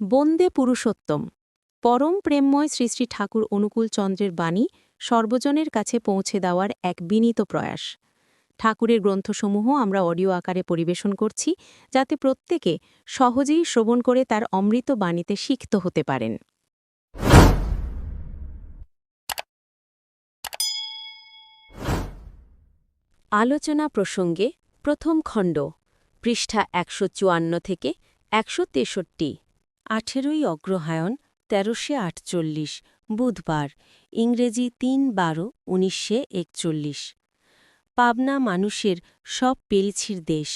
বন্দে পুরুষোত্তম। পরম প্রেমময় শ্রী শ্রী ঠাকুর অনুকূল চন্দ্রের বাণী সর্বজনের কাছে পৌঁছে দেওয়ার এক বিনীত প্রয়াস। ঠাকুরের গ্রন্থসমূহ আমরা অডিও আকারে পরিবেশন করছি, যাতে প্রত্যেকে সহজেই শ্রবণ করে তার অমৃত বাণীতে সিক্ত হতে পারেন। আলোচনা প্রসঙ্গে প্রথম খণ্ড, পৃষ্ঠা একশো চুয়ান্ন থেকে একশো তেষট্টি। আঠেরোই অগ্রহায়ণ তেরোশে আটচল্লিশ, বুধবার, ইংরেজি তিন বারো উনিশশে একচল্লিশ। পাবনা মানুষের সব পেরিছির দেশ,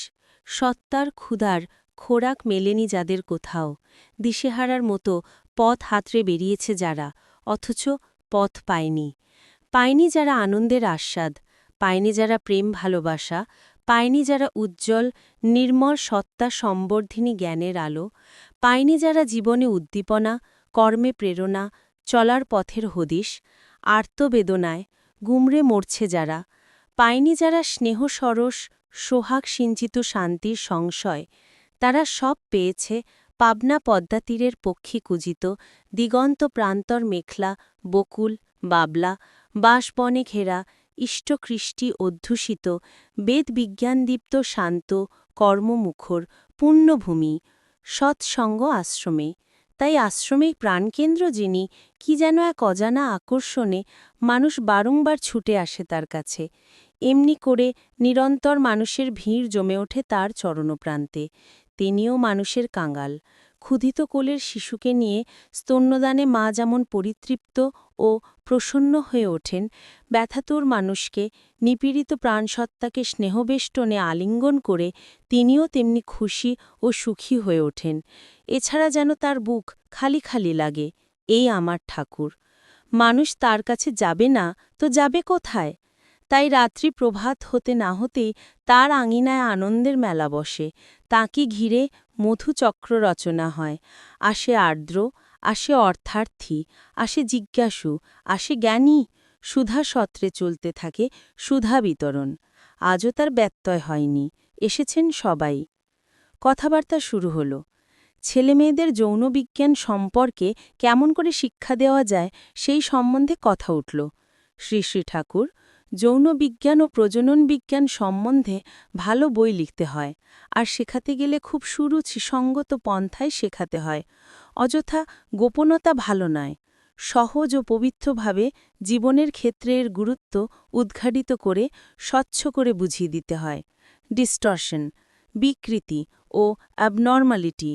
সত্তার ক্ষুধার খোরাক মেলেনি যাদের কোথাও, দিশেহারার মতো পথ হাতড়ে বেরিয়েছে যারা, অথচ পথ পায়নি। পায়নি যারা আনন্দের আস্বাদ, পায়নি যারা প্রেম ভালোবাসা পায়নি যারা উজ্জ্বল, নির্মল সত্তা সম্বর্ধিনী জ্ঞানের আলো পায়নি যারা জীবনে উদ্দীপনা, কর্মে প্রেরণা, চলার পথের হদিশ, আর্তবেদনায় গুমরে মরছে যারা পায়নি যারা স্নেহ সরস, সোহাগ সিঞ্চিত শান্তির সংশয়, তারা সব পেয়েছে পাবনা পদ্মা তীরের পক্ষী কুজিত, দিগন্ত প্রান্তর মেখলা, বকুল, বাবলা, বাঁশবনে ঘেরা ইষ্টকৃষ্টি অধ্যুষিত, বেদবিজ্ঞানদীপ্ত শান্ত, কর্মমুখর, পুণ্যভূমি, সৎসঙ্গ আশ্রমে। তাই আশ্রমেই প্রাণকেন্দ্র যিনি, কি যেন এক অজানা আকর্ষণে মানুষ বারংবার ছুটে আসে তার কাছে। এমনি করে নিরন্তর মানুষের ভিড় জমে ওঠে তার চরণপ্রান্তে। তিনিও মানুষের কাঙ্গাল ক্ষুধিত কোলের শিশুকে নিয়ে স্তন্যদানে মা যেমন পরিতৃপ্ত ও প্রসন্ন হয়ে ওঠেন, ব্যথাতুর মানুষকে নিপীড়িত প্রাণসত্তাকে স্নেহবেষ্টনে আলিঙ্গন করে তিনিও তেমনি খুশি ও সুখী হয়ে ওঠেন। এছাড়া যেন তার বুক খালি খালি লাগে, এই আমার ঠাকুর। মানুষ তার কাছে যাবে না, তো যাবে কোথায়? তাই রাত্রি প্রভাত হতে না হতেই তার আঙিনায় আনন্দের মেলা বসে। তাঁকে ঘিরে মধুচক্র রচনা হয়। আসে আর্দ্র, আসে অর্থার্থী, আসে জিজ্ঞাসু, আসে জ্ঞানী। সুধা সত্রে চলতে থাকে সুধা বিতরণ। আজও তার ব্যত্যয় হয়নি। এসেছেন সবাই। কথাবার্তা শুরু হল। ছেলেমেয়েদের যৌনবিজ্ঞান সম্পর্কে কেমন করে শিক্ষা দেওয়া যায় সেই সম্বন্ধে কথা উঠল। শ্রী শ্রী ঠাকুর যৌন বিজ্ঞান ও প্রজনন বিজ্ঞান সম্বন্ধে ভালো বই লিখতে হয়। আর শেখাতে গেলে খুব সুরুচি সঙ্গত পন্থায় শেখাতে হয়। অযথা গোপনতা ভালো নয়। সহজ ও পবিত্রভাবে জীবনের ক্ষেত্রের গুরুত্ব উদ্ঘাটিত করে স্বচ্ছ করে বুঝিয়ে দিতে হয়। ডিস্টর্শন, বিকৃতি ও অ্যাবনর্মালিটি,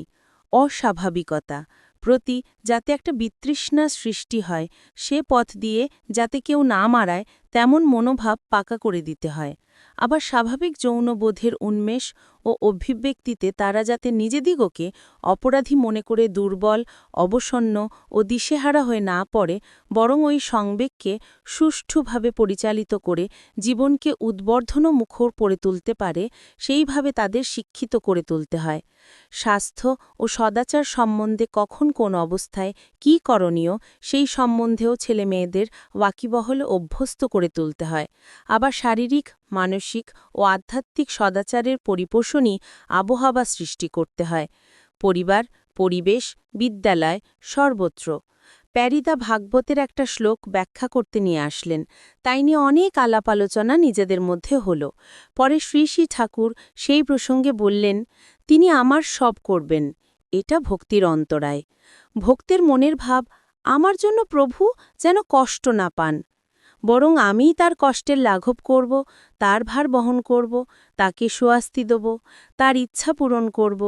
অস্বাভাবিকতা প্রতি যাতে একটা বিতৃষ্ণা সৃষ্টি হয়। সে পথ দিয়ে যাতে কেউ না মারায়, তেমন মনোভাব পাকা করে দিতে হয়। আবার স্বাভাবিক যৌনবোধের উন্মেষ ও অভিব্যক্তিতে তারা যাতে নিজেদিগকে অপরাধী মনে করে দুর্বল, অবসন্ন ও দিশেহারা হয়ে না পড়ে, বরং ওই সংবেগকে সুষ্ঠুভাবে পরিচালিত করে জীবনকে উদ্বর্ধন মুখর করে তুলতে পারে, সেইভাবে তাদের শিক্ষিত করে তুলতে হয়। স্বাস্থ্য ও সদাচার সম্বন্ধে কখন কোন অবস্থায় কি করণীয় সেই সম্বন্ধেও ছেলেমেয়েদের ওয়াকিবহল অভ্যস্ত করে তুলতে হয়। আবার শারীরিক, মানসিক ও আধ্যাত্মিক সদাচারের পরিপোষণই আবহাওয়া সৃষ্টি করতে হয়। পরিবার, পরিবেশ, বিদ্যালয় সর্বত্র। প্যারিদা ভাগবতের একটা শ্লোক ব্যাখ্যা করতে নিয়ে আসলেন। তাই নিয়ে অনেক আলাপ আলোচনা নিজেদের মধ্যে হল। পরে শ্রী শ্রী ঠাকুর সেই প্রসঙ্গে বললেন, তিনি আমার সব করবেন। এটা ভক্তির অন্তরায়। ভক্তের মনের ভাব, আমার জন্য প্রভু যেন কষ্ট না পান। বরং আমিই তার কষ্টের লাঘব করব, তার ভার বহন করব, তাকে সুয়াস্তি দেব, তার ইচ্ছা পূরণ করব।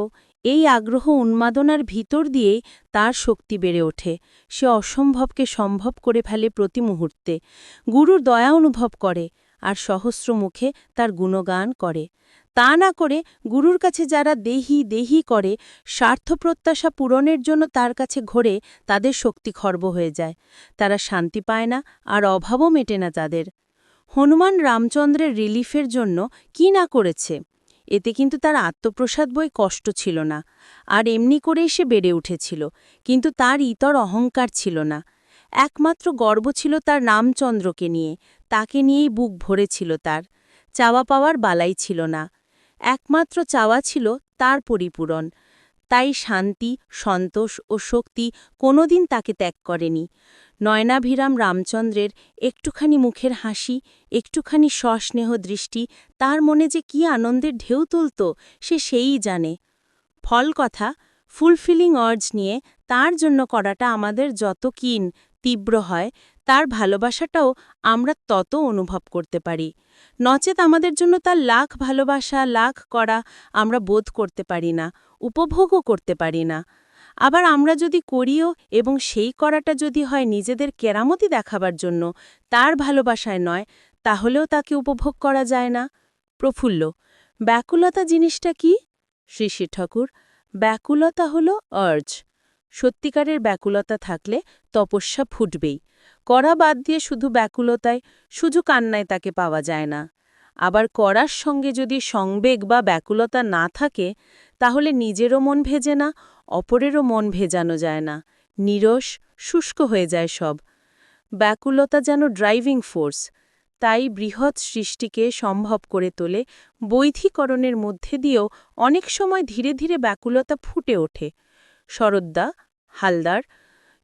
এই আগ্রহ উন্মাদনার ভিতর দিয়েই তার শক্তি বেড়ে ওঠে। সে অসম্ভবকে সম্ভব করে ফেলে প্রতি মুহূর্তে। গুরুর দয়া অনুভব করে আর সহস্র মুখে তার গুণগান করে। তা না করে গুরুর কাছে যারা দেহি দেহি করে স্বার্থ প্রত্যাশা পূরণের জন্য তার কাছে ঘোরে, তাদের শক্তি খর্ব হয়ে যায়। তারা শান্তি পায় না আর অভাবও মেটে না তাদের। হনুমান রামচন্দ্রের রিলিফের জন্য কি না করেছে? এতে কিন্তু তার আত্মপ্রসাদ বই কষ্ট ছিল না। আর এমনি করেই সে বেড়ে উঠেছিল, কিন্তু তার ইতর অহংকার ছিল না। একমাত্র গর্ব ছিল তার রামচন্দ্রকে নিয়ে, তাকে নিয়েই বুক ভরেছিল তার। চাওয়া পাওয়ার বালাই ছিল না। একমাত্র চাওয়া ছিল তার পরিপূরণ। তাই শান্তি, সন্তোষ ও শক্তি কোনোদিন তাকে ত্যাগ করেনি। নয়নাভিরাম রামচন্দ্রের একটুখানি মুখের হাসি, একটুখানি সস্নেহ দৃষ্টি তার মনে যে কি আনন্দের ঢেউ তুলত, সে সেই জানে। ফল কথা ফুলফিলিং অর্জ নিয়ে তার জন্য করাটা আমাদের যত কিন তীব্র হয় তার ভালোবাসাটাও আমরা তত অনুভব করতে পারি। নচেত আমাদের জন্য তার লাখ ভালোবাসা, লাখ করা আমরা বোধ করতে পারি না, উপভোগও করতে পারি না। আবার আমরা যদি করিও এবং সেই করাটা যদি হয় নিজেদের কেরামতি দেখাবার জন্য তার ভালোবাসায় নয়, তাহলেও তাকে উপভোগ করা যায় না। প্রফুল্ল, ব্যাকুলতা জিনিসটা কি? শ্রী ঠাকুর, ব্যাকুলতা হল অর্জ সত্যিকারের ব্যাকুলতা থাকলে তপস্যা ফুটবেই। করা বাদ দিয়ে শুধু ব্যাকুলতায়, শুধু কান্নায় তাকে পাওয়া যায় না। আবার করার সঙ্গে যদি সংবেগ বা ব্যাকুলতা না থাকে, তাহলে নিজেরও মন ভেজে না, অপরেরও মন ভেজানো যায় না। নিরস, শুষ্ক হয়ে যায় সব। ব্যাকুলতা যেন ড্রাইভিং ফোর্স, তাই বৃহৎ সৃষ্টিকে সম্ভব করে তোলে, বৈধিকরণের মধ্যে দিয়েও অনেক সময় ধীরে ধীরে ব্যাকুলতা ফুটে ওঠে। শরদ্দা হালদার,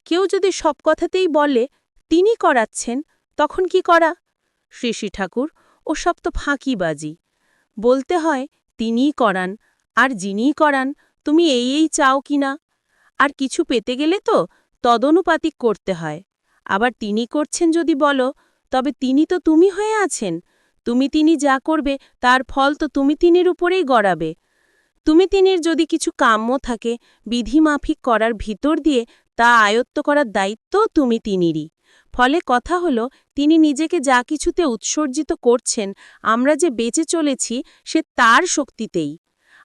কেউ যদি সব কথাতেই বলে তিনি করাচ্ছেন, তখন কি করা? শ্রী ঠাকুর ও সব তো ফাঁকিবাজি বলতে হয়, তিনিই করান, আর যিনিই করান, তুমি এই এই চাও কি না? আর কিছু পেতে গেলে তো তদনুপাতিক করতে হয়। আবার তিনি করছেন যদি বলো, তবে তিনি তো তুমি হয়ে আছেন। তুমি তিনি যা করবে, তার ফল তো তুমি তিনির উপরেই গড়াবে। তুমি তিনির যদি কিছু কাম্য থাকে বিধিমাফিক করার ভিতর দিয়ে তা আয়ত্ত করার দায়িত্ব তুমি তিনিরই। ফলে কথা হল, তিনি নিজেকে যা কিছুতে উৎসর্জিত করছেন, আমরা যে বেঁচে চলেছি, সে তার শক্তিতেই।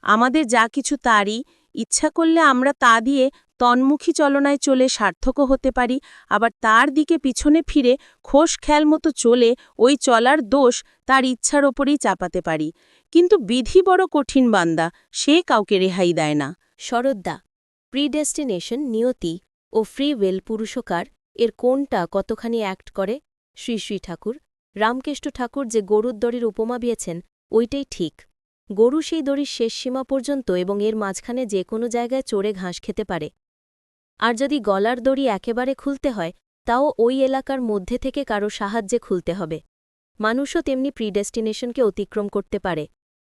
আমাদের যা কিছু তারই, ইচ্ছা করলে আমরা তা দিয়ে তন্মুখী চলনায় চলে সার্থকও হতে পারি, আবার তার দিকে পিছনে ফিরে খোস খেয়াল মতো চলে ওই চলার দোষ তার ইচ্ছার ওপরেই চাপাতে পারি। কিন্তু বিধি বড় কঠিন বান্দা, সে কাউকে রেহাই দেয় না। শরদ্দা প্রিডেস্টিনেশন নিয়তি ও ফ্রি ওয়েল পুরুষকার এর কোনটা কতখানি অ্যাক্ট করে? শ্রী শ্রী ঠাকুর, রামকেষ্ট ঠাকুর যে গরুর দড়ির উপমা দিয়েছেন, ওইটাই ঠিক। গরু সেই দড়ির শেষ সীমা পর্যন্ত এবং এর মাঝখানে যে কোনো জায়গায় চড়ে ঘাস খেতে পারে। আর যদি গলার দড়ি একেবারে খুলতে হয়, তাও ওই এলাকার মধ্যে থেকে কারও সাহায্যে খুলতে হবে। মানুষও তেমনি প্রিডেস্টিনেশনকে অতিক্রম করতে পারে।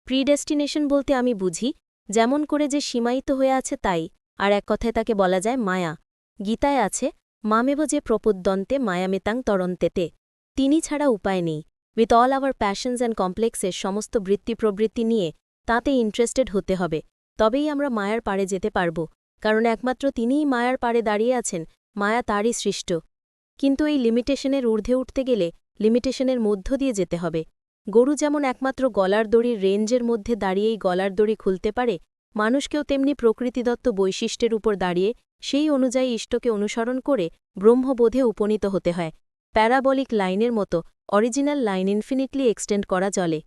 প্রিডেস্টিনেশন বলতে আমি বুঝি, যেমন করে যে সীমায়িত হয়ে আছে তাই, আর এক কথায় তাকে বলা যায় মায়া। গীতায় আছে মামেব যে প্রপোদ্দন্তে মায়ামেতাং তরন্তেতে। তিনি ছাড়া উপায় নেই। With all our passions and কমপ্লেক্সের সমস্ত বৃত্তি প্রবৃত্তি নিয়ে তাতে ইন্টারেস্টেড হতে হবে। তবেই আমরা মায়ার পাড়ে যেতে পারব। কারণ একমাত্র তিনিই মায়ার পাড়ে দাঁড়িয়ে আছেন, মায়া তারই সৃষ্ট। কিন্তু এই লিমিটেশনের ঊর্ধ্বে উঠতে গেলে লিমিটেশনের মধ্য দিয়ে যেতে হবে। গরু যেমন একমাত্র গলার দড়ির রেঞ্জের মধ্যে দাঁড়িয়েই গলার দড়ি খুলতে পারে, মানুষকেও তেমনি প্রকৃতিদত্ত বৈশিষ্ট্যের উপর দাঁড়িয়ে সেই অনুযায়ী ইষ্টকে অনুসরণ করে ব্রহ্মবোধে উপনীত হতে হয়। প্যারাবলিক লাইনের মতো অরিজিনাল লাইন ইনফিনিটলি এক্সটেন্ড করা চলে।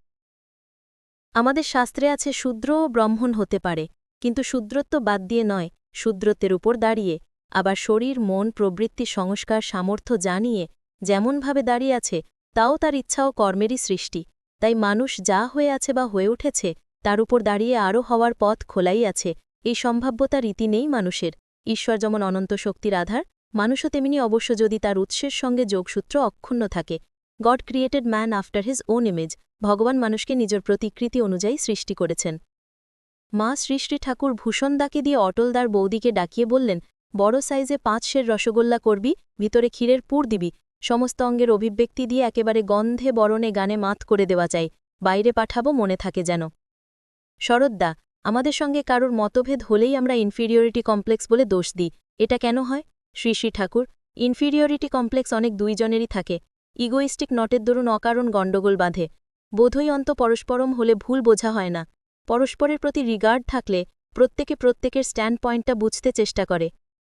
আমাদের শাস্ত্রে আছে, শূদ্র ও ব্রহ্মণ হতে পারে, কিন্তু শূদ্রত্ব বাদ দিয়ে নয়, শূদ্রত্বের উপর দাঁড়িয়ে। আবার শরীর, মন, প্রবৃত্তি, সংস্কার, সামর্থ্য জানিয়ে যেমনভাবে দাঁড়িয়ে আছে, তাও তার ইচ্ছা ও কর্মেরই সৃষ্টি। তাই মানুষ যা হয়ে আছে বা হয়ে উঠেছে, তার উপর দাঁড়িয়ে আরও হওয়ার পথ খোলাই আছে। এই সম্ভাব্যতা রীতি নেই মানুষের। ঈশ্বর যেমন অনন্ত শক্তির আধার, মানুষও তেমনি অবশ্য যদি তার উৎসের সঙ্গে যোগসূত্র অক্ষুণ্ণ থাকে। God created man after his own image, ভগবান মানুষকে নিজের প্রতিকৃতি অনুযায়ী সৃষ্টি করেছেন। মা শ্রী শ্রী ঠাকুর ভূষণদাকে দিয়ে অটলদার বৌদিকে ডাকিয়ে বললেন, বড় সাইজে পাঁচ সের রসগোল্লা করবি, ভিতরে ক্ষীরের পুর দিবি। সমস্ত অঙ্গের অভিব্যক্তি দিয়ে একেবারে গন্ধে বরণে গানে মাত করে দেওয়া চাই। বাইরে পাঠাবো, মনে থাকে যেন। শরদ্দা আমাদের সঙ্গে কারোর মতভেদ হলেই আমরা ইনফিরিয়রিটি কমপ্লেক্স বলে দোষ দিই। এটা কেন হয়? শ্রী শ্রী ঠাকুর ইনফিরিয়রিটি কমপ্লেক্স অনেক দুইজনেরই থাকে। ইগোইস্টিক নটের দরুন অকারণ গণ্ডগোল বাঁধে। বোধই অন্ত পরস্পরম হলে ভুল বোঝা হয় না। পরস্পরের প্রতি রিগার্ড থাকলে প্রত্যেকে প্রত্যেকের স্ট্যান্ড পয়েন্টটা বুঝতে চেষ্টা করে।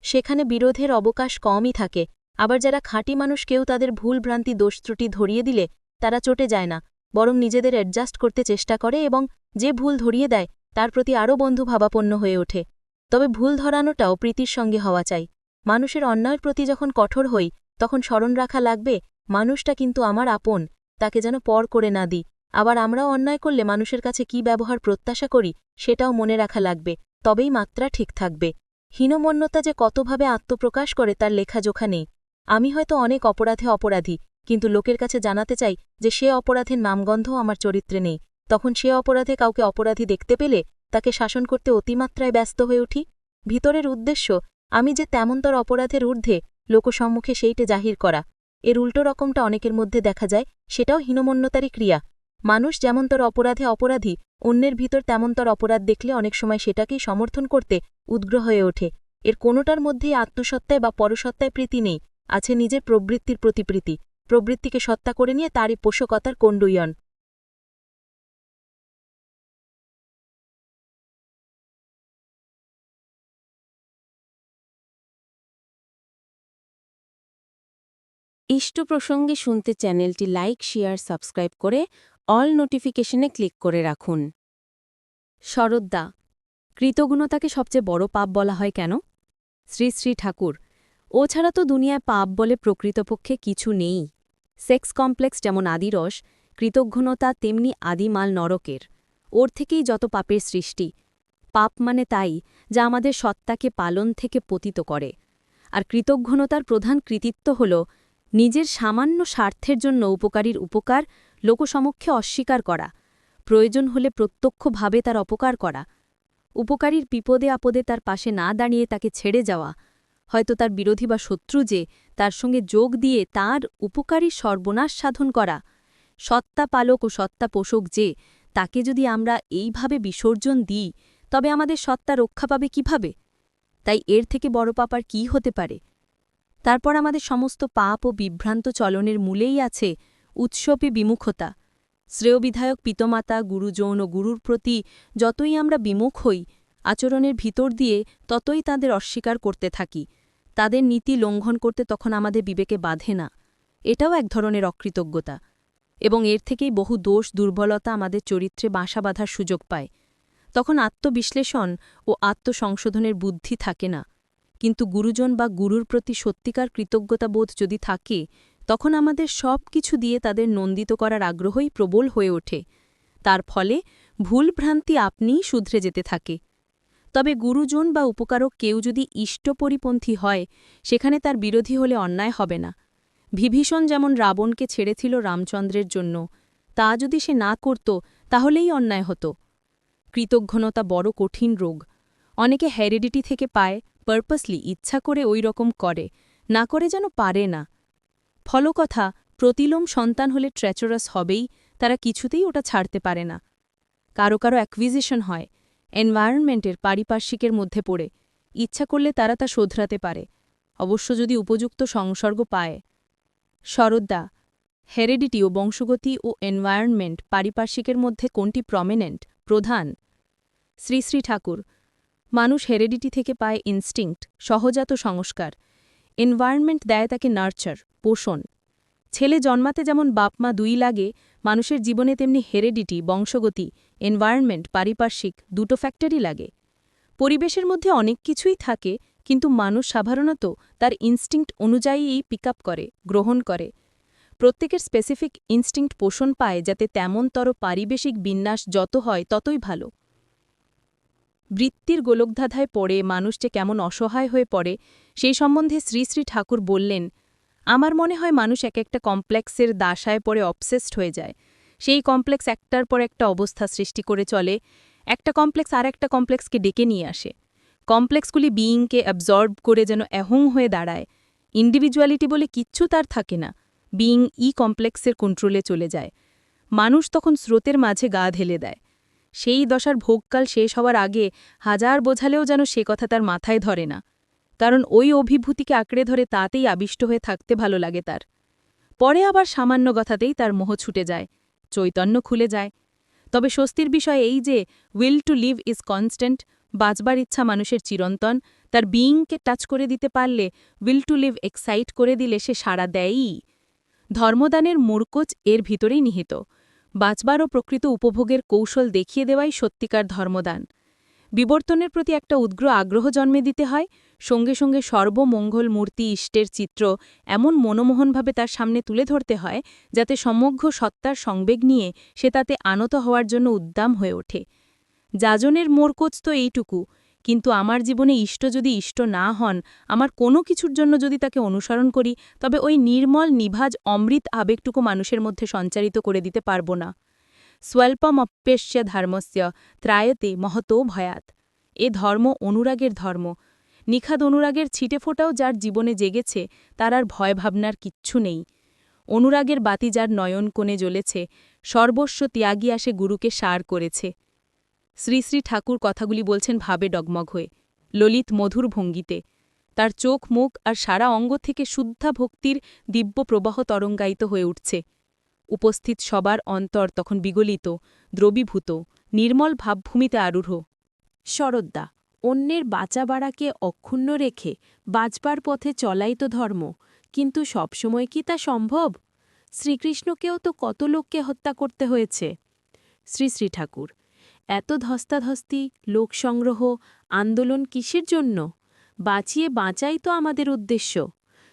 সেখানে বিরোধের অবকাশ কমই থাকে। আবার যারা খাঁটি মানুষ কেউ তাদের ভুল ভ্রান্তি দোষত্রুটি ধরিয়ে দিলে তারা চটে যায় না। বরং নিজেদের অ্যাডজাস্ট করতে চেষ্টা করে এবং যে ভুল ধরিয়ে দেয় তার প্রতি আরও বন্ধু ভাবাপন্ন হয়ে ওঠে। তবে ভুল ধরানোটাও প্রীতির সঙ্গে হওয়া চাই। মানুষের অন্যায়ের প্রতি যখন কঠোর হই, তখন স্মরণ রাখা লাগবে, মানুষটা কিন্তু আমার আপন, তাকে যেন পর করে না দিই। আবার আমরাও অন্যায় করলে মানুষের কাছে কি ব্যবহার প্রত্যাশা করি, সেটাও মনে রাখা লাগবে, তবেই মাত্রা ঠিক থাকবে। হীনমন্যতা যে কতভাবে আত্মপ্রকাশ করে তার লেখাজোখা নেই। আমি হয়তো অনেক অপরাধে অপরাধী, কিন্তু লোকের কাছে জানাতে চাই যে সে অপরাধের নামগন্ধও আমার চরিত্রে নেই। তখন সে অপরাধে কাউকে অপরাধী দেখতে পেলে তাকে শাসন করতে অতিমাত্রায় ব্যস্ত হয়ে উঠি। ভিতরের উদ্দেশ্য, আমি যে তেমনতর অপরাধের ঊর্ধ্বে, লোকসম্মুখে সেইটে জাহির করা। এর উল্টো রকমটা অনেকের মধ্যে দেখা যায়, সেটাও হীনমন্যতারই ক্রিয়া। মানুষ যেমনতর অপরাধে অপরাধী, অন্যের ভিতর তেমনতর অপরাধ দেখলে অনেক সময় সেটাকেই সমর্থন করতে উদ্গ্রহ হয়ে ওঠে। এর কোনোটার মধ্যেই আত্মসত্তায় বা পরসত্তায় প্রীতি নেই, আছে নিজের প্রবৃত্তির প্রতিপ্রীতি। প্রবৃত্তিকে সত্তা করে নিয়ে তারই পোষকতার কণ্ডুয়ন। ইষ্ট প্রসঙ্গে শুনতে চ্যানেলটি লাইক, শেয়ার, সাবস্ক্রাইব করে অল নোটিফিকেশনে ক্লিক করে রাখুন। শরদ্দা কৃতগুণতাকে সবচেয়ে বড় পাপ বলা হয় কেন? শ্রী শ্রী ঠাকুর, ও ছাড়া তো দুনিয়ায় পাপ বলে প্রকৃতপক্ষে কিছু নেই। সেক্স কমপ্লেক্স যেমন আদিরস কৃতজ্ঞতা তেমনি আদিমাল নরকের। ওর থেকেই যত পাপের সৃষ্টি। পাপ মানে তাই যা আমাদের সত্তাকে পালন থেকে পতিত করে। আর কৃতজ্ঞতার প্রধান কৃতিত্ব হল নিজের সামান্য স্বার্থের জন্য উপকারীর উপকার লোকসমক্ষে অস্বীকার করা, প্রয়োজন হলে প্রত্যক্ষভাবে তার অপকার করা। উপকারীর বিপদে আপদে তার পাশে না দাঁড়িয়ে তাকে ছেড়ে যাওয়া, হয়তো তার বিরোধী বা শত্রু যে, তার সঙ্গে যোগ দিয়ে তার উপকারী সর্বনাশ সাধন করা। সত্তা পালক ও সত্তা পোষক যে, তাকে যদি আমরা এইভাবে বিসর্জন দিই, তবে আমাদের সত্তা রক্ষা পাবে কীভাবে? তাই এর থেকে বড় পাপার কি হতে পারে? তারপর আমাদের সমস্ত পাপ ও বিভ্রান্ত চলনের মূলেই আছে উৎসবে বিমুখতা। শ্রেয়বিধায়ক পিতমাতা, গুরুজন ও গুরুর প্রতি যতই আমরা বিমুখ হই, আচরণের ভিতর দিয়ে ততই তাদের অস্বীকার করতে থাকি। তাদের নীতি লঙ্ঘন করতে তখন আমাদের বিবেকে বাধে না। এটাও এক ধরনের অকৃতজ্ঞতা। এবং এর থেকেই বহু দোষ, দুর্বলতা আমাদের চরিত্রে বাসা বাঁধার সুযোগ পায়। তখন আত্মবিশ্লেষণ ও আত্মসংশোধনের বুদ্ধি থাকে না। কিন্তু গুরুজন বা গুরুর প্রতি সত্যিকার কৃতজ্ঞতাবোধ যদি থাকে, তখন আমাদের সব কিছু দিয়ে তাদের নন্দিত করার আগ্রহই প্রবল হয়ে ওঠে। তার ফলে ভুল ভ্রান্তি আপনিই শুধরে যেতে থাকে। তবে গুরুজন বা উপকারক কেউ যদি ইষ্টপরিপন্থী হয়, সেখানে তার বিরোধী হলে অন্যায় হবে না। বিভীষণ যেমন রাবণকে ছেড়েছিল রামচন্দ্রের জন্য, তা যদি সে না করত, তাহলেই অন্যায় হতো। কৃতজ্ঞতা বড় কঠিন রোগ। অনেকে হ্যারিডিটি থেকে পায় পারপাসলি ইচ্ছা করে ওই রকম করে, না করে যেন পারে না। ফলকথা, প্রতিলোম সন্তান হলে ট্র্যাচরাস হবেই, তারা কিছুতেই ওটা ছাড়তে পারে না। কারও কারও অ্যাকুইজিশন হয় এনভায়রনমেন্টের পারিপার্শ্বিকের মধ্যে পড়ে, ইচ্ছা করলে তারা তা শোধরাতে পারে, অবশ্য যদি উপযুক্ত সংসর্গ পায়। শরদ্দা হেরেডিটি ও বংশগতি ও এনভায়রনমেন্ট পারিপার্শ্বিকের মধ্যে কোনটি প্রমিনেন্ট প্রধান, শ্রী শ্রী ঠাকুর মানুষ হেরেডিটি থেকে পায় ইনস্টিংক্ট সহজাত সংস্কার এনভায়রনমেন্ট দেয় তাকে নার্চার পোষণ। ছেলে জন্মাতে যেমন বাপমা দুই লাগে, মানুষের জীবনে তেমনি হেরেডিটি বংশগতি এনভায়রনমেন্ট পারিপার্শ্বিক দুটো ফ্যাক্টরি লাগে। পরিবেশের মধ্যে অনেক কিছুই থাকে, কিন্তু মানুষ সাধারণত তার ইনস্টিংক্ট অনুযায়ীই পিক করে, গ্রহণ করে। প্রত্যেকের স্পেসিফিক ইনস্টিংক্ট পোষণ পায় যাতে তেমনতর পারিবেশিক বিন্যাস যত হয় ততই ভালো। বৃত্তির গোলকধাঁধায় পড়ে মানুষ যে কেমন অসহায় হয়ে পড়ে, সেই সম্বন্ধে শ্রী শ্রী ঠাকুর বললেন, আমার মনে হয় মানুষ এক একটা কমপ্লেক্সের দাসায় পড়ে অবসেসড হয়ে যায়। সেই কমপ্লেক্স একটার পর একটা অবস্থা সৃষ্টি করে চলে, একটা কমপ্লেক্স আর একটা কমপ্লেক্সকে ডেকে নিয়ে আসে। কমপ্লেক্সগুলি বিইংকে অ্যাবজর্ব করে যেন অ্যাহং হয়ে দাঁড়ায়। ইন্ডিভিজুয়ালিটি বলে কিচ্ছু তার থাকে না। বিইং ই কমপ্লেক্সের কন্ট্রোলে চলে যায়। মানুষ তখন স্রোতের মাঝে গা ঢেলে দেয়। সেই দশার ভোগকাল শেষ হওয়ার আগে হাজার বোঝালেও যেন সে কথা তার মাথায় ধরে না, কারণ ওই অভিভূতিকে আঁকড়ে ধরে তাতেই আবিষ্ট হয়ে থাকতে ভালো লাগে তার। পরে আবার সামান্য কথাতেই তার মোহ ছুটে যায়, চৈতন্য খুলে যায়। তবে স্বস্তির বিষয় এই যে will to live is constant বাঁচবার ইচ্ছা মানুষের চিরন্তন, তার বিইংকে টাচ করে দিতে পারলে উইল টু লিভ এক্সাইট করে দিলে সে সাড়া দেয়ই। ধর্মদানের মূর্কোচ এর ভিতরেই নিহিত। বাঁচবার ও প্রকৃত উপভোগের কৌশল দেখিয়ে দেওয়াই সত্যিকার ধর্মদান। বিবর্তনের প্রতি একটা উগ্র আগ্রহ জন্মে দিতে হয়, সঙ্গে সঙ্গে সর্বমঙ্গল মূর্তি ইষ্টের চিত্র এমন মনোমোহনভাবে তার সামনে তুলে ধরতে হয়, যাতে সমগ্র সত্তার সংবেগ নিয়ে সে তাতে আনত হওয়ার জন্য উদ্দাম হয়ে ওঠে। যাজনের মোরকোচ তো এইটুকু কিন্তু আমার জীবনে ইষ্ট যদি ইষ্ট না হন, আমার কোনো কিছুর জন্য যদি তাকে অনুসরণ করি, তবে ওই নির্মল, নিভাজ, অমৃত আবেগটুকু মানুষের মধ্যে সঞ্চারিত করে দিতে পারব না। স্বল্পমপ্যস্য ধর্মস্য ত্রায়তে মহতো ভয়াত। এ ধর্ম অনুরাগের ধর্ম। নিখাদ অনুরাগের ছিটেফোঁটাও যার জীবনে জেগেছে, তার আর ভয় ভাবনার কিচ্ছু নেই। অনুরাগের বাতি যার নয়ন কোণে জ্বলেছে, সর্বস্ব ত্যাগী আসে গুরুকে সার করেছে। শ্রী শ্রী ঠাকুর কথাগুলি বলছেন ভাবে ডগমগ হয়ে। ললিত মধুর ভঙ্গিতে। তার চোখ, মুখ আর সারা অঙ্গ থেকে শুদ্ধা ভক্তির দিব্য প্রবাহ তরঙ্গায়িত হয়ে উঠছে। উপস্থিত সবার অন্তর তখন বিগলিত, দ্রবীভূত, নির্মল ভাবভূমিতে আরূঢ়। শরদ্দা, অন্যের বাঁচাবাড়াকে অক্ষুণ্ণ রেখে বাঁচবার পথে চলাই তো ধর্ম, কিন্তু সবসময় কি তা সম্ভব? শ্রীকৃষ্ণকেও তো কত লোককে হত্যা করতে হয়েছে। শ্রী শ্রী ঠাকুর এত ধস্তাধস্তি লোক সংগ্রহ আন্দোলন কিসের জন্য? বাঁচিয়ে বাঁচাই তো আমাদের উদ্দেশ্য।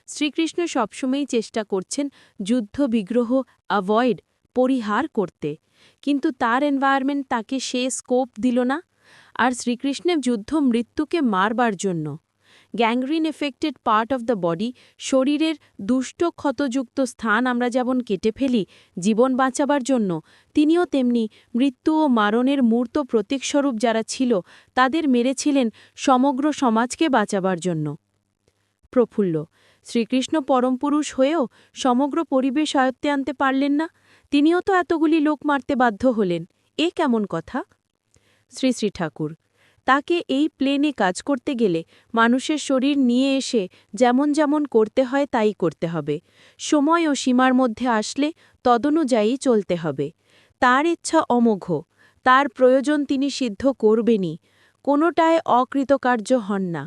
শ্রীকৃষ্ণ সবসময়ই চেষ্টা করছেন যুদ্ধ বিগ্রহ অ্যাভয়েড পরিহার করতে। কিন্তু তার এনভায়রনমেন্ট তাকে সে স্কোপ দিল না। আর শ্রীকৃষ্ণের যুদ্ধ মৃত্যুকে মারবার জন্য। Gangrene affected part of the body, শরীরের দুষ্ট ক্ষতযুক্ত স্থান আমরা যেমন কেটে ফেলি জীবন বাঁচাবার জন্য, তিনিও তেমনি মৃত্যু ও মারণের মূর্ত প্রতীকস্বরূপ যারা ছিল, তাদের মেরেছিলেন সমগ্র সমাজকে বাঁচাবার জন্য। প্রফুল্ল, শ্রীকৃষ্ণ পরমপুরুষ হয়েও সমগ্র পরিবেশ আয়ত্তে আনতে পারলেন না? তিনিও তো এতগুলি লোক মারতে বাধ্য হলেন, এ কেমন কথা? শ্রী শ্রী ঠাকুর তাকে এই প্লেনে কাজ করতে গেলে মানুষের শরীর নিয়ে এসে যেমন যেমন করতে হয় তাই করতে হবে। সময় ও সীমার মধ্যে আসলে তদনুযায়ী চলতে হবে। তার ইচ্ছা অমোঘ। তার প্রয়োজন তিনি সিদ্ধ করবেনই। কোনোটায় অকৃতকার্য হন না।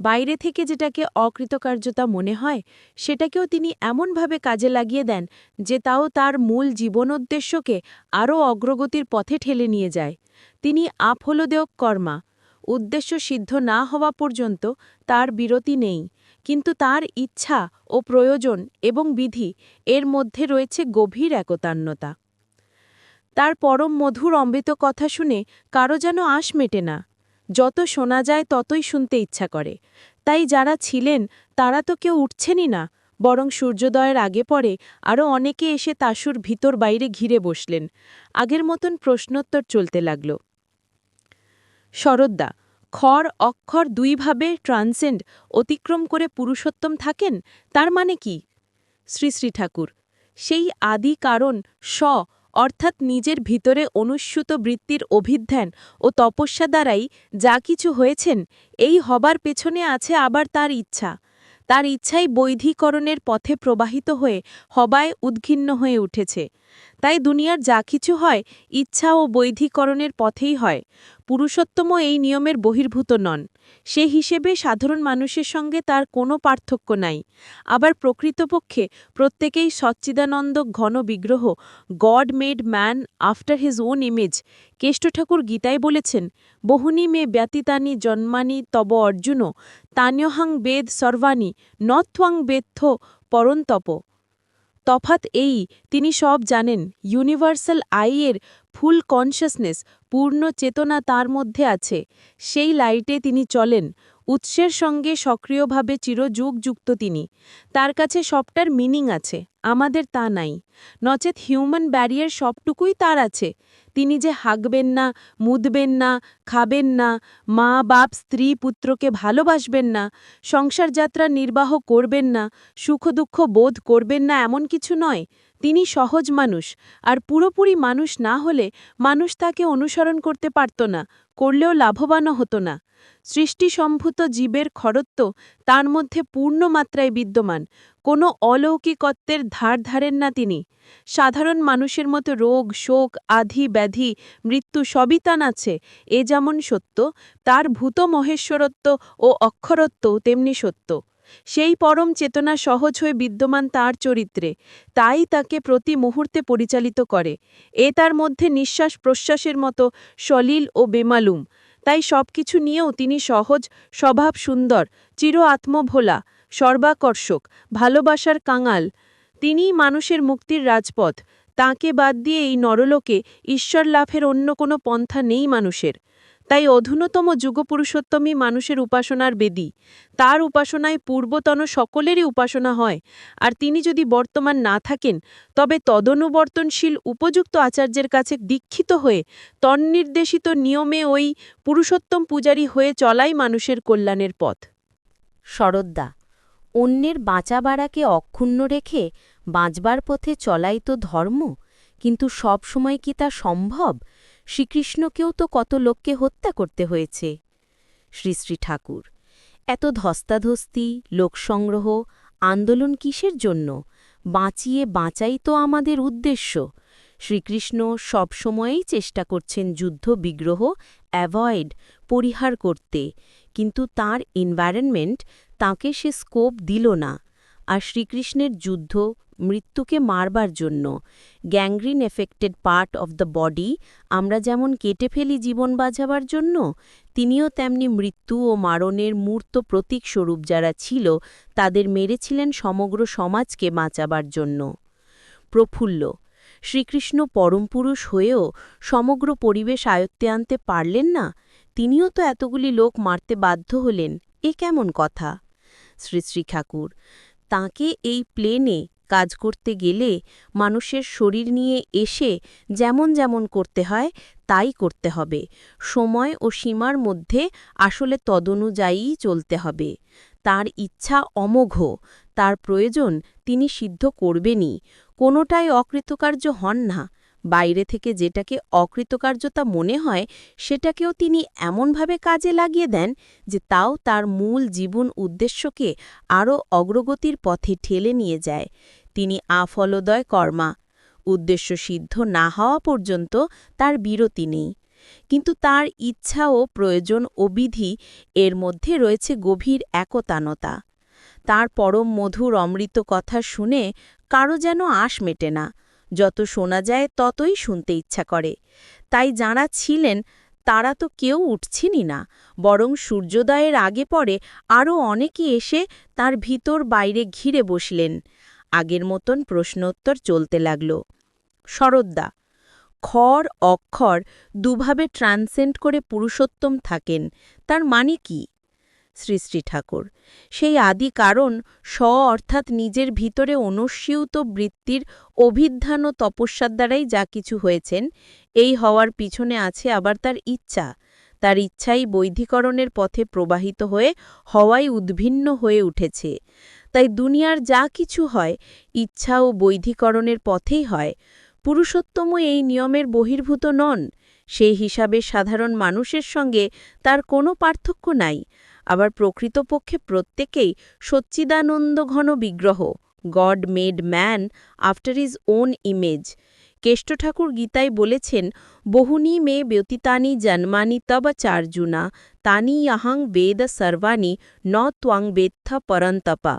বাইরে থেকে যেটাকে অকৃতকার্যতা মনে হয়, সেটাকেও তিনি এমনভাবে কাজে লাগিয়ে দেন যে তাও তার মূল জীবনোদ্দেশ্যকে আরও অগ্রগতির পথে ঠেলে নিয়ে যায়। তিনি আফলদেয়ক কর্মা উদ্দেশ্য সিদ্ধ না হওয়া পর্যন্ত তার বিরতি নেই, কিন্তু তার ইচ্ছা ও প্রয়োজন এবং বিধি এর মধ্যে রয়েছে গভীর একতান্যতা তার পরম মধুর অমৃত কথা শুনে কারও যেন আশ মেটে না, যত শোনা যায় ততই শুনতে ইচ্ছা করে। তাই যারা ছিলেন, তারা তো কেউ উঠছেনই না, বরং সূর্যোদয়ের আগে পরে আরও অনেকে এসে তাসুর ভিতর বাইরে ঘিরে বসলেন। আগের মতন প্রশ্নোত্তর চলতে লাগল। শরদ্দা খর অক্ষর দুইভাবে ট্রান্সেন্ড অতিক্রম করে পুরুষোত্তম থাকেন, তার মানে কি? শ্রী শ্রী ঠাকুর, সেই আদি কারণ স অর্থাৎ নিজের ভিতরে অনুস্যুত বৃত্তির অভিধ্যান ও তপস্যা দ্বারাই যা কিছু হয়েছেন, এই হবার পেছনে আছে আবার তার ইচ্ছা। তার ইচ্ছাই বৈধীকরণের পথে প্রবাহিত হয়ে হবায় উদ্ঘিন্ন হয়ে উঠেছে। তাই দুনিয়ার যা কিছু হয়, ইচ্ছা ও বৈধিকরণের পথেই হয়। পুরুষোত্তমও এই নিয়মের বহির্ভূত নন। সে হিসেবে সাধারণ মানুষের সঙ্গে তার কোনো পার্থক্য নাই। আবার প্রকৃতপক্ষে প্রত্যেকেই সচ্চিদানন্দ ঘন বিগ্রহ, God made man after his own image. Keshto Thakur গীতায় বলেছেন, বহুনি মে ব্যতীতানি জন্মানি তব অর্জুন, তান্যহাং বেদ সর্বাণী নথ্বাং বেত্থ পরন্তপ। তফাৎ এই, তিনি সব জানেন, ইউনিভার্সাল আইয়ের ফুল কনশাসনেস পূর্ণ চেতনা তার মধ্যে আছে। সেই লাইটে তিনি চলেন উৎসের সঙ্গে সক্রিয়ভাবে চিরযুগ যুক্ত তিনি। তার কাছে সবটার মিনিং আছে, আমাদের তা নাই। নচেত হিউম্যান ব্যারিয়ার সবটুকুই তার আছে। তিনি যে হাঁকবেন না, মুদবেন না, খাবেন না, মা, বাপ, স্ত্রী, পুত্রকে ভালোবাসবেন না সংসার যাত্রা নির্বাহ করবেন না, সুখ দুঃখ বোধ করবেন না, এমন কিছু নয়। তিনি সহজ মানুষ, আর পুরোপুরি মানুষ না হলে মানুষ তাকে অনুসরণ করতে পারত না, করলেও লাভবানও হতো না। সৃষ্টিসম্ভূত জীবের খরত্ব তার মধ্যে পূর্ণ মাত্রায় বিদ্যমান, কোনো অলৌকিকত্বের ধার ধারেন না তিনি। সাধারণ মানুষের মতো রোগ, শোক, আধি, ব্যাধি, মৃত্যু সবই তান আছে, এ যেমন সত্য, তার ভূত মহেশ্বরত্ব ও অক্ষরত্ব তেমনি সত্য। সেই পরম চেতনা সহজ হয়ে বিদ্যমান তার চরিত্রে, তাই তাকে প্রতি মুহূর্তে পরিচালিত করে। এ তার মধ্যে নিঃশ্বাস প্রশ্বাসের মতো সলিল ও বেমালুম। তাই সবকিছু নিয়েও তিনি সহজ, স্বভাব সুন্দর, চির আত্মভোলা, সর্বাকর্ষক, ভালোবাসার কাঙাল। তিনিই মানুষের মুক্তির রাজপথ। তাকে বাদ দিয়ে এই নরলোকে ঈশ্বর লাভের অন্য কোনো পন্থা নেই মানুষের। তাই অধুনতম যুগপুরুষোত্তমই মানুষের উপাসনার বেদী। তার উপাসনায় পূর্বতন সকলেরই উপাসনা হয়। আর তিনি যদি বর্তমান না থাকেন, তবে তদনুবর্তনশীল উপযুক্ত আচার্যের কাছে দীক্ষিত হয়ে তন্নির্দেশিত নিয়মে ওই পুরুষোত্তম পূজারী হয়ে চলাই মানুষের কল্যাণের পথ। শরদ্দা, অন্যের বাঁচা বাড়াকে অক্ষুণ্ণ রেখে বাঁচবার পথে চলাই তো ধর্ম, কিন্তু সব সময় কি তা সম্ভব? শ্রীকৃষ্ণকেও তো কত লোককে হত্যা করতে হয়েছে। শ্রী শ্রী ঠাকুর, এত ধস্তাধস্তি, লোকসংগ্রহ, আন্দোলন কিসের জন্য? বাঁচিয়ে বাঁচাই তো আমাদের উদ্দেশ্য। শ্রীকৃষ্ণ সবসময়েই চেষ্টা করছেন যুদ্ধ, বিগ্রহ, অ্যাভয়েড, পরিহার করতে। কিন্তু তার এনভায়রনমেন্ট তাকে সে স্কোপ দিল না। আর শ্রীকৃষ্ণের যুদ্ধ, মৃত্যুকে মারবার জন্য। Gangrene affected part of the body, আমরা যেমন কেটে ফেলি জীবন বাঁচাবার জন্য, তিনিও তেমনি মৃত্যু ও মারণের মূর্ত প্রতীকস্বরূপ যারা ছিল, তাদের মেরেছিলেন সমগ্র সমাজকে বাঁচাবার জন্য। প্রফুল্ল, শ্রীকৃষ্ণ পরমপুরুষ হয়েও সমগ্র পরিবেশ আয়ত্তে আনতে পারলেন না, তিনিও তো এতগুলি লোক মারতে বাধ্য হলেন, এ কেমন কথা? শ্রী শ্রী ঠাকুর তাঁকে এই প্লেনে কাজ করতে গেলে মানুষের শরীর নিয়ে এসে যেমন যেমন করতে হয়, তাই করতে হবে। সময় ও সীমার মধ্যে আসলে তদনুযায়ী চলতে হবে। তার ইচ্ছা অমোঘ, তার প্রয়োজন তিনি সিদ্ধ করবেনই। কোনোটাই অকৃতকার্য হন না। বাইরে থেকে যেটাকে অকৃতকার্যতা মনে হয়, সেটাকেও তিনি এমনভাবে কাজে লাগিয়ে দেন যে তাও তার মূল জীবন উদ্দেশ্যকে আরও অগ্রগতির পথে ঠেলে নিয়ে যায়। তিনি আফলদয় কর্মা। উদ্দেশ্য সিদ্ধ না হওয়া পর্যন্ত তার বিরতি নেই। কিন্তু তার ইচ্ছা ও প্রয়োজন ও বিধি এর মধ্যে রয়েছে গভীর একতানতা। তার পরম মধুর অমৃত কথা শুনে কারও যেন আশ মেটে না। যত শোনা যায় ততই শুনতে ইচ্ছা করে। তাই যাঁরা ছিলেন, তারা তো কেউ উঠছেনই না। বরং সূর্যোদয়ের আগে পরে আরও অনেকে এসে তার ভিতর বাইরে ঘিরে বসলেন। আগের মতন প্রশ্নোত্তর চলতে লাগল। শরদ্দা খর অক্ষর দুভাবে ট্রান্সেন্ড করে পুরুষোত্তম থাকেন, তার মানে কি? শ্রী শ্রী ঠাকুর। সেই আদি কারণ স্ব অর্থাৎ নিজের ভিতরে অনুস্যূত বৃত্তির অভিধান ও তপস্যার দ্বারাই যা কিছু হয়েছেন, এই হওয়ার পিছনে আছে আবার তার ইচ্ছা। তার ইচ্ছাই বৈধিকরণের পথে প্রবাহিত হয়ে হওয়াই উদ্ভিন্ন হয়ে উঠেছে। তাই দুনিয়ার যা কিছু হয়, ইচ্ছা ও বৈধিকরণের পথেই হয়। পুরুষোত্তম এই নিয়মের বহির্ভূত নন। সেই হিসাবে সাধারণ মানুষের সঙ্গে তার কোনো পার্থক্য নাই। আবার প্রকৃতপক্ষে প্রত্যেকেই সচ্চিদানন্দঘন বিগ্রহ God made man after is own image Keshto Thakur গীতায় বলেছেন, বহুনি মে ব্যতীতানি জন্মানি তব চার্জুনা, তানি ইয়াহাং বেদ সর্বাণি, ন ত্বাং বেত্থ পরন্তপা।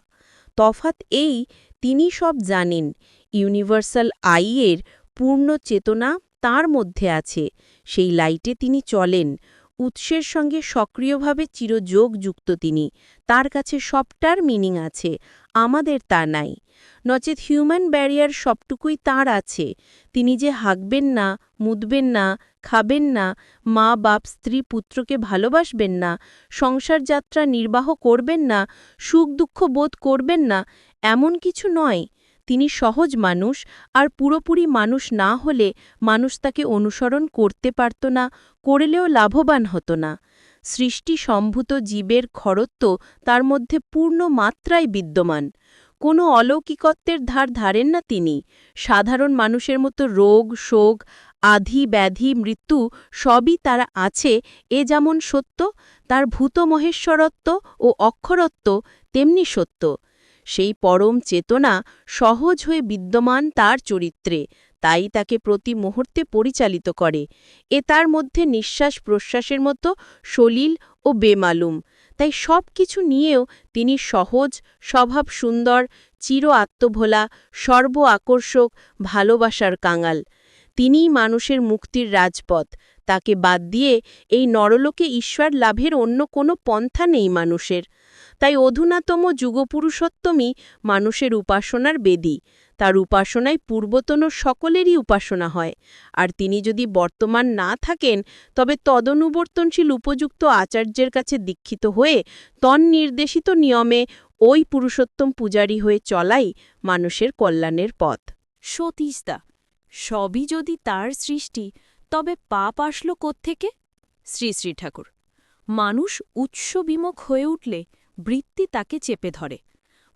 তফাৎ এই, তিনি সব জানেন, ইউনিভার্সাল আইয়ের পূর্ণ চেতনা তার মধ্যে আছে, সেই লাইটে তিনি চলেন। উৎসের সঙ্গে সক্রিয়ভাবে চিরযোগ যুক্ত তিনি। তার কাছে সবটার মিনিং আছে, আমাদের তা নাই। নচেত হিউম্যান ব্যারিয়ার সবটুকুই তার আছে। তিনি যে হাঁকবেন না, মুদবেন না, খাবেন না, মা, বাপ, স্ত্রী, পুত্রকে ভালোবাসবেন না, সংসার যাত্রা নির্বাহ করবেন না, সুখ দুঃখ বোধ করবেন না, এমন কিছু নয়। তিনি সহজ মানুষ আর পুরোপুরি মানুষ না হলে মানুষ তাকে অনুসরণ করতে পারত না, করলেও লাভবান হতো না। সৃষ্টি সম্ভূত জীবের খরত্ব তার মধ্যে পূর্ণ মাত্রায় বিদ্যমান। কোনো অলৌকিকত্বের ধার ধারেন না তিনি। সাধারণ মানুষের মতো রোগ, শোক, আধি, ব্যাধি, মৃত্যু সবই তারা আছে, এ যেমন সত্য, তার ভূত মহেশ্বরত্ব ও অক্ষরত্ব তেমনি সত্য। সেই পরম চেতনা সহজ হয়ে বিদ্যমান তার চরিত্রে, তাই তাকে প্রতি মুহূর্তে পরিচালিত করে। এ তার মধ্যে নিঃশ্বাস প্রশ্বাসের মতো সলিল ও বেমালুম। তাই সব কিছু নিয়েও তিনি সহজ, স্বভাব সুন্দর, চির আত্মভোলা, সর্ব আকর্ষক, ভালোবাসার কাঙাল। তিনিই মানুষের মুক্তির রাজপথ। তাকে বাদ দিয়ে এই নরলোকে ঈশ্বর লাভের অন্য কোনো পন্থা নেই মানুষের। তাই অধুনাতম যুগপুরুষোত্তমই মানুষের উপাসনার বেদী। তার উপাসনায় পূর্বতন সকলেরই উপাসনা হয়। আর তিনি যদি বর্তমান না থাকেন, তবে তদনুবর্তনশীল উপযুক্ত আচার্যের কাছে দীক্ষিত হয়ে তন্নির্দেশিত নিয়মে ওই পুরুষোত্তম পূজারী হয়ে চলাই মানুষের কল্যাণের পথ। সতীশদা, সবই যদি তার সৃষ্টি, তবে পাপ আসলো কোত্থেকে? শ্রী শ্রী ঠাকুর, মানুষ উৎসবিমুখ হয়ে উঠলে বৃত্তি তাকে চেপে ধরে।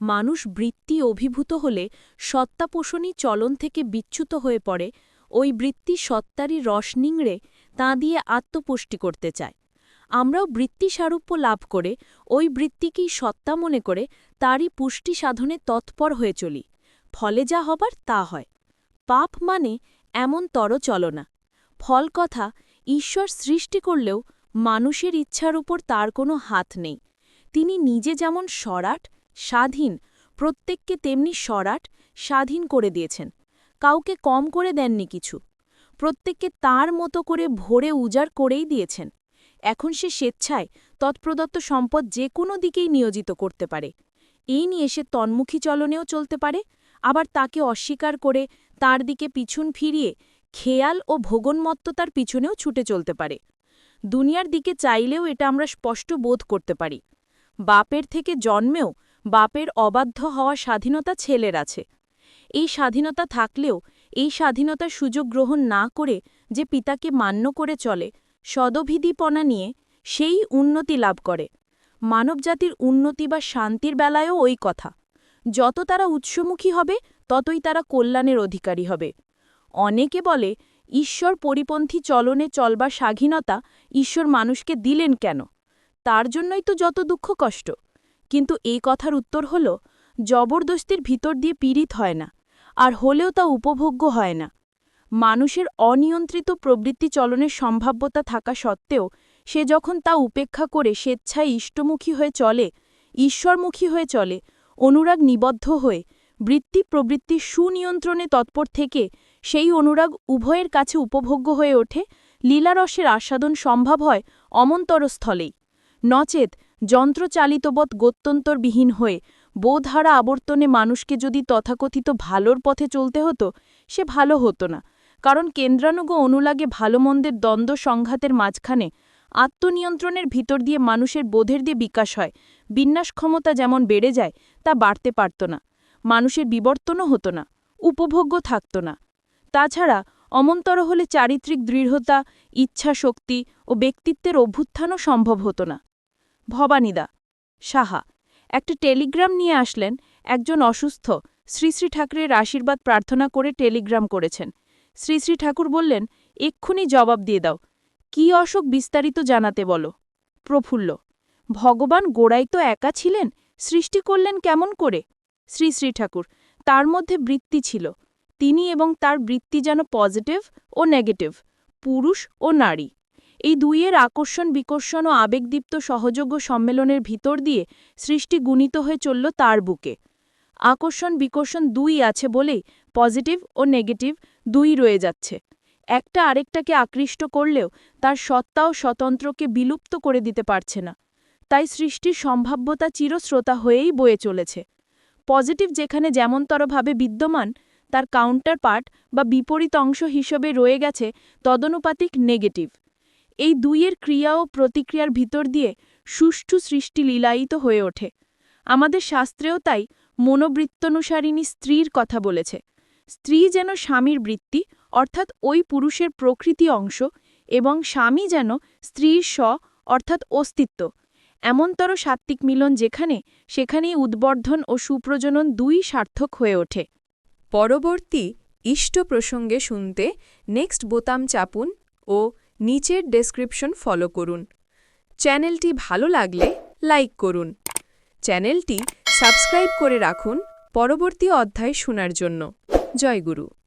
মানুষ বৃত্তি অভিভূত হলে সত্তাপোষণী চলন থেকে বিচ্যুত হয়ে পড়ে, ওই বৃত্তি সত্তারই রস নিংড়ে তা দিয়ে আত্মপুষ্টি করতে চায়। আমরাও বৃত্তি সারূপ্য লাভ করে, ওই বৃত্তিকেই সত্তা মনে করে তারই পুষ্টি সাধনে তৎপর হয়ে চলি। ফলে যা হবার তা হয়। পাপ মানে এমন তর চলনা ফল কথা, ঈশ্বর সৃষ্টি করলেও মানুষের ইচ্ছার উপর তার কোনো হাত নেই। তিনি নিজে যেমন সরাট, স্বাধীন, প্রত্যেককে তেমনি সরাট, স্বাধীন করে দিয়েছেন। কাউকে কম করে দেননি কিছু। প্রত্যেককে তার মতো করে ভরে উজাড় করেই দিয়েছেন। এখন সে স্বেচ্ছায় তৎপ্রদত্ত সম্পদ যে কোনো দিকেই নিয়োজিত করতে পারে। এই নিয়ে সে তন্মুখী চলনেও চলতে পারে, আবার তাকে অস্বীকার করে তার দিকে পিছন ফিরিয়ে খেয়াল ও ভোগন্মত্ততার পিছনেও ছুটে চলতে পারে। দুনিয়ার দিকে চাইলেও এটা আমরা স্পষ্ট বোধ করতে পারি। বাপের থেকে জন্মেও বাপের অবাধ্য হওয়া স্বাধীনতা ছেলের আছে। এই স্বাধীনতা থাকলেও এই স্বাধীনতার সুযোগ গ্রহণ না করে যে পিতাকে মান্য করে চলে সদভিধিপনা নিয়ে সেই উন্নতি লাভ করে। মানবজাতির উন্নতি বা শান্তির বেলায়ও ওই কথা। যত তারা উৎসমুখী হবে, ততই তারা কল্যাণের অধিকারী হবে। অনেকে বলে, ঈশ্বর পরিপন্থী চলনে চলবার স্বাধীনতা ঈশ্বর মানুষকে দিলেন কেন? তার জন্যই তো যত দুঃখ কষ্ট। কিন্তু এই কথার উত্তর হল, জবরদস্তির ভিতর দিয়ে পীড়িত হয় না, আর হলেও তা উপভোগ্য হয় না। মানুষের অনিয়ন্ত্রিত প্রবৃত্তি চলনের সম্ভাব্যতা থাকা সত্ত্বেও, সে যখন তা উপেক্ষা করে স্বেচ্ছায় ইষ্টমুখী হয়ে চলে, ঈশ্বরমুখী হয়ে চলে, অনুরাগ নিবদ্ধ হয়ে, বৃত্তি প্রবৃত্তি সুনিয়ন্ত্রণে তৎপর থেকে, সেই অনুরাগ উভয়ের কাছে উপভোগ্য হয়ে ওঠে, লীলারসের আস্বাদন সম্ভব হয় অমন্তর স্থলেই নচেত যন্ত্রচালিতবৎ গত্যন্তরবিহীন হয়ে বোধারা আবর্তনে মানুষকে যদি তথাকথিত ভালোর পথে চলতে হতো, সে ভালো হতো না। কারণ কেন্দ্রানুগ অনুলাগে ভালো মন্দের দ্বন্দ্ব সংঘাতের মাঝখানে আত্মনিয়ন্ত্রণের ভিতর দিয়ে মানুষের বোধের দিয়ে বিকাশ হয়। বিন্যাস ক্ষমতা যেমন বেড়ে যায়, তা বাড়তে পারত না। মানুষের বিবর্তনও হতো না, উপভোগ্য থাকত না। তাছাড়া অমন্তর হলে চারিত্রিক দৃঢ়তা ইচ্ছা শক্তি ও ব্যক্তিত্বের অভ্যুত্থানও সম্ভব হতো না। ভবানীদা। সাহা, একটা টেলিগ্রাম নিয়ে আসলেন একজন অসুস্থ। শ্রী শ্রী ঠাকুরের আশীর্বাদ প্রার্থনা করে টেলিগ্রাম করেছেন। শ্রী শ্রী ঠাকুর বললেন, এক্ষুনি জবাব দিয়ে দাও। কি অসুখ বিস্তারিত জানাতে বলো? প্রফুল্ল, ভগবান গোড়াই তো একা ছিলেন? সৃষ্টি করলেন কেমন করে? শ্রী শ্রী ঠাকুর, তার মধ্যে বৃত্তি ছিল। তিনি এবং তার বৃত্তি যেন পজিটিভ ও নেগেটিভ, পুরুষ ও নারী। এই দুইয়ের আকর্ষণ, বিকর্ষণ ও আবেগদীপ্ত সহযোগ্য সম্মেলনের ভিতর দিয়ে সৃষ্টি গুণিত হয়ে চলল তার বুকে। আকর্ষণ, বিকর্ষণ দুই আছে বলেই পজিটিভ ও নেগেটিভ দুই রয়ে যাচ্ছে। একটা আরেকটাকে আকৃষ্ট করলেও তার সত্তা ও স্বতন্ত্রকে বিলুপ্ত করে দিতে পারছে না। তাই সৃষ্টির সম্ভাব্যতা চিরশ্রোতা হয়েই বয়ে চলেছে। পজিটিভ যেখানে যেমনতরভাবে বিদ্যমান, তার কাউন্টার পার্ট বা বিপরীত অংশ হিসেবে রয়ে গেছে তদনুপাতিক নেগেটিভ। এই দুইয়ের ক্রিয়া ও প্রতিক্রিয়ার ভিতর দিয়ে সুষ্ঠু সৃষ্টি লীলায়িত হয়ে ওঠে। আমাদের শাস্ত্রেও তাই মনোবৃত্তনুসারিণী স্ত্রীর কথা বলেছে। স্ত্রী যেন স্বামীর বৃত্তি, অর্থাৎ ওই পুরুষের প্রকৃতি অংশ, এবং স্বামী যেন স্ত্রীর স্ব, অর্থাৎ অস্তিত্ব। এমনতর সাত্ত্বিক মিলন যেখানে, সেখানেই উদ্বর্ধন ও সুপ্রজনন দুই সার্থক হয়ে ওঠে। পরবর্তী ইষ্ট প্রসঙ্গে শুনতে নেক্সট বোতাম চাপুন ও নিচের ডেসক্রিপশন ফলো করুন। চ্যানেলটি ভালো লাগলে লাইক করুন। চ্যানেলটি সাবস্ক্রাইব করে রাখুন। পরবর্তী অধ্যায় শোনার জন্য। জয় গুরু।